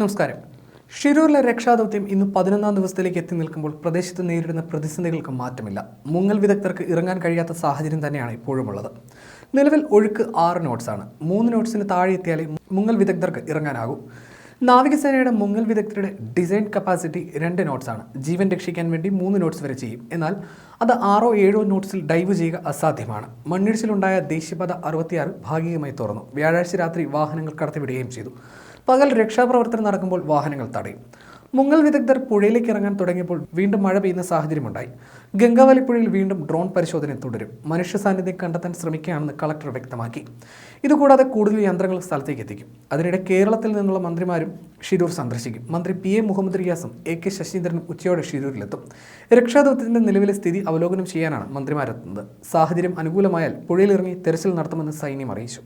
നമസ്കാരം. ഷിരൂരിലെ രക്ഷാദൗത്യം ഇന്ന് പതിനൊന്നാം ദിവസത്തിലേക്ക് എത്തി നിൽക്കുമ്പോൾ പ്രദേശത്ത് നേരിടുന്ന പ്രതിസന്ധികൾക്ക് മാറ്റമില്ല. മുങ്ങൽ വിദഗ്ധർക്ക് ഇറങ്ങാൻ കഴിയാത്ത സാഹചര്യം തന്നെയാണ് ഇപ്പോഴുമുള്ളത് നിലവിൽ ഒഴുക്ക് ആറ് നോട്ട്സാണ് മൂന്ന് നോട്ട്സിന് താഴെ എത്തിയാലേ മുങ്ങൽ വിദഗ്ധർക്ക് ഇറങ്ങാനാകൂ. നാവികസേനയുടെ മുങ്ങൽ വിദഗ്ധരുടെ ഡിസൈൻ കപ്പാസിറ്റി രണ്ട് നോട്ട്സ് ആണ്. ജീവൻ രക്ഷിക്കാൻ വേണ്ടി മൂന്ന് നോട്ട്സ് വരെ ചെയ്യും. എന്നാൽ അത് ആറോ ഏഴോ നോട്ട്സിൽ ഡൈവ് ചെയ്യുക അസാധ്യമാണ്. മണ്ണിടിച്ചിലുണ്ടായ ദേശീയപാത അറുപത്തിയാറ് ഭാഗികമായി തുറന്നു. വ്യാഴാഴ്ച രാത്രി വാഹനങ്ങൾ കടത്തിവിടുകയും ചെയ്തു. പകൽ രക്ഷാപ്രവർത്തനം നടക്കുമ്പോൾ വാഹനങ്ങൾ തടയും. മുങ്ങൽ വിദഗ്ധർ പുഴയിലേക്ക് ഇറങ്ങാൻ തുടങ്ങിയപ്പോൾ വീണ്ടും മഴ പെയ്യുന്ന സാഹചര്യമുണ്ടായി. ഗംഗാവലിപ്പുഴയിൽ വീണ്ടും ഡ്രോൺ പരിശോധന തുടരും. മനുഷ്യ സാന്നിധ്യം കണ്ടെത്താൻ ശ്രമിക്കുകയാണെന്ന് കളക്ടർ വ്യക്തമാക്കി. ഇതുകൂടാതെ കൂടുതൽ യന്ത്രങ്ങൾ സ്ഥലത്തേക്ക് എത്തിക്കും. അതിനിടെ കേരളത്തിൽ നിന്നുള്ള മന്ത്രിമാരും ഷിരൂർ സന്ദർശിക്കും. മന്ത്രി പി എ മുഹമ്മദ് റിയാസും എ കെ ശശീന്ദ്രനും ഉച്ചയോടെ ഷിരൂരിലെത്തും. രക്ഷാദൗത്യത്തിന്റെ നിലവിലെ സ്ഥിതി അവലോകനം ചെയ്യാനാണ് മന്ത്രിമാരെത്തുന്നത്. സാഹചര്യം അനുകൂലമായാൽ പുഴയിലിറങ്ങി തെരച്ചിൽ നടത്തുമെന്ന് സൈന്യം അറിയിച്ചു.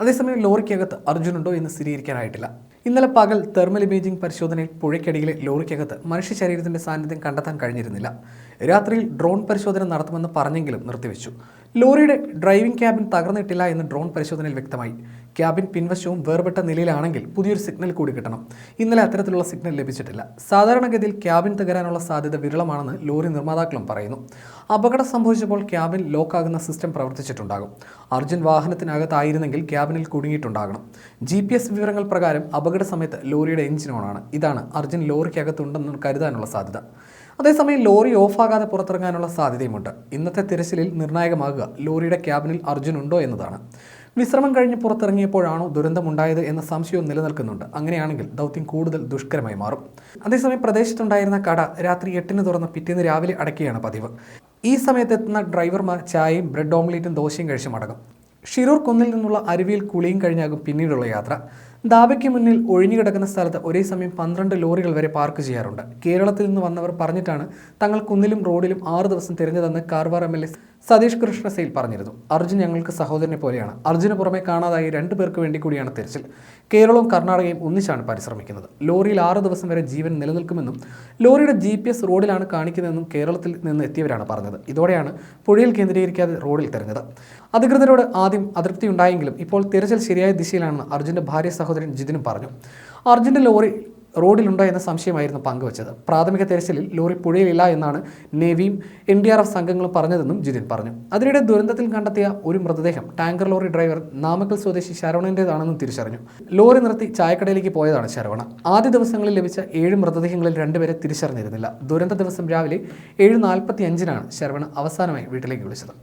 അതേസമയം ലോറിക്കകത്ത് അർജുനുണ്ടോ എന്ന് സ്ഥിരീകരിക്കാനായിട്ടില്ല. ഇന്നലെ പകൽ തെർമൽ ഇമേജിംഗ് പരിശോധനയിൽ പുഴയ്ക്കടിയിലെ ലോറിക്കകത്ത് മനുഷ്യ ശരീരത്തിന്റെ സാന്നിധ്യം കണ്ടെത്താൻ കഴിഞ്ഞിരുന്നില്ല. രാത്രിയിൽ ഡ്രോൺ പരിശോധന നടത്തുമെന്ന് പറഞ്ഞെങ്കിലും നിർത്തിവെച്ചു. ലോറിയുടെ ഡ്രൈവിംഗ് ക്യാബിൻ തകർന്നിട്ടില്ല എന്ന് ഡ്രോൺ പരിശോധനയിൽ വ്യക്തമായി. ക്യാബിൻ പിൻവശവും വേർപെട്ട നിലയിലാണെങ്കിൽ പുതിയൊരു സിഗ്നൽ കൂടി കിട്ടണം. ഇന്നലെ അത്തരത്തിലുള്ള സിഗ്നൽ ലഭിച്ചിട്ടില്ല. സാധാരണഗതിയിൽ ക്യാബിൻ തകരാനുള്ള സാധ്യത വിരളമാണെന്ന് ലോറി നിർമ്മാതാക്കളും പറയുന്നു. അപകടം സംഭവിച്ചപ്പോൾ ക്യാബിൻ ലോക്കാകുന്ന സിസ്റ്റം പ്രവർത്തിച്ചിട്ടുണ്ടാകും. അർജുൻ വാഹനത്തിനകത്തായിരുന്നെങ്കിൽ ക്യാബിനിൽ കുടുങ്ങിയിട്ടുണ്ടാകണം. ജി വിവരങ്ങൾ പ്രകാരം അപകട സമയത്ത് ലോറിയുടെ എഞ്ചിൻ ഓണാണ്. ഇതാണ് അർജുൻ ലോറിക്കകത്തുണ്ടെന്ന് കരുതാനുള്ള സാധ്യത. അതേസമയം ലോറി ഓഫാകാതെ പുറത്തിറങ്ങാനുള്ള സാധ്യതയുമുണ്ട്. ഇന്നത്തെ തിരച്ചിലിൽ നിർണായകമാകുക. ലോറിയുടെ ക്യാബിനിൽ അർജുൻ ഉണ്ടോ എന്നതാണ്. വിശ്രമം കഴിഞ്ഞ് പുറത്തിറങ്ങിയപ്പോഴാണോ ദുരന്തമുണ്ടായത് എന്ന സംശയവും നിലനിൽക്കുന്നുണ്ട്. അങ്ങനെയാണെങ്കിൽ ദൗത്യം കൂടുതൽ ദുഷ്കരമായി മാറും. അതേസമയം പ്രദേശത്തുണ്ടായിരുന്ന കട രാത്രി എട്ടിന് തുറന്ന് പിറ്റേന്ന് രാവിലെ അടയ്ക്കുകയാണ് പതിവ്. ഈ സമയത്തെത്തുന്ന ഡ്രൈവർമാർ ചായയും ബ്രെഡ് ഓംലേറ്റും ദോശയും കഴിച്ച് മടങ്ങും. ഷിരൂർ കുന്നിൽ നിന്നുള്ള അരുവിയിൽ കുളിയും കഴിഞ്ഞാകും പിന്നീടുള്ള യാത്ര. ദാബയ്ക്ക് മുന്നിൽ ഒഴിഞ്ഞുകിടക്കുന്ന സ്ഥലത്ത് ഒരേ സമയം പന്ത്രണ്ട് ലോറികൾ വരെ പാർക്ക് ചെയ്യാറുണ്ട്. കേരളത്തിൽ നിന്ന് വന്നവർ പറഞ്ഞിട്ടാണ് തങ്ങൾ കുന്നിലും റോഡിലും ആറ് ദിവസം തിരഞ്ഞതെന്ന് Karwar M L A Satheesh കൃഷ്ണസേൽ പറഞ്ഞിരുന്നു. അർജുൻ ഞങ്ങൾക്ക് സഹോദരനെ പോലെയാണ്. അർജുന് പുറമെ കാണാതായി രണ്ടു പേർക്ക് വേണ്ടി കൂടിയാണ് തിരച്ചിൽ. കേരളവും കർണാടകയും ഒന്നിച്ചാണ് പരിശ്രമിക്കുന്നത്. ലോറിയിൽ ആറ് ദിവസം വരെ ജീവൻ നിലനിൽക്കുമെന്നും ലോറിയുടെ ജി പി എസ് റോഡിലാണ് കാണിക്കുന്നതെന്നും കേരളത്തിൽ നിന്ന് എത്തിയവരാണ് പറഞ്ഞത്. ഇതോടെയാണ് പുഴയിൽ കേന്ദ്രീകരിക്കാതെ റോഡിൽ തിരഞ്ഞത്. അധികൃതരോട് ആദ്യം അതൃപ്തി ഉണ്ടായെങ്കിലും ഇപ്പോൾ തിരച്ചിൽ ശരിയായ ദിശയിലാണെന്ന് അർജുന്റെ ഭാര്യ സഹോദരൻ ജിതിനും പറഞ്ഞു അർജുന്റെ ലോറി റോഡിലുണ്ടോ എന്ന സംശയമായിരുന്നു പങ്കുവച്ചത്. പ്രാഥമിക തെരച്ചിലിൽ ലോറി പുഴയിലില്ല എന്നാണ് നേവിയും എൻ ഡി ആർ എഫ് സംഘങ്ങളും പറഞ്ഞതെന്നും ജിതിൻ പറഞ്ഞു. അതിനിടെ ദുരന്തത്തിൽ കണ്ടെത്തിയ ഒരു മൃതദേഹം ടാങ്കർ ലോറി ഡ്രൈവർ നാമക്കൽ സ്വദേശി ശരവണന്റേതാണെന്നും തിരിച്ചറിഞ്ഞു. ലോറി നിർത്തി ചായക്കടയിലേക്ക് പോയതാണ് ശരവണ. ആദ്യ ദിവസങ്ങളിൽ ലഭിച്ച ഏഴ് മൃതദേഹങ്ങളിൽ രണ്ടുപേരെ തിരിച്ചറിഞ്ഞിരുന്നില്ല. ദുരന്ത ദിവസം രാവിലെ ഏഴ് നാൽപ്പത്തി അഞ്ചിനാണ് ശരവണ അവസാനമായി വീട്ടിലേക്ക് വിളിച്ചത്.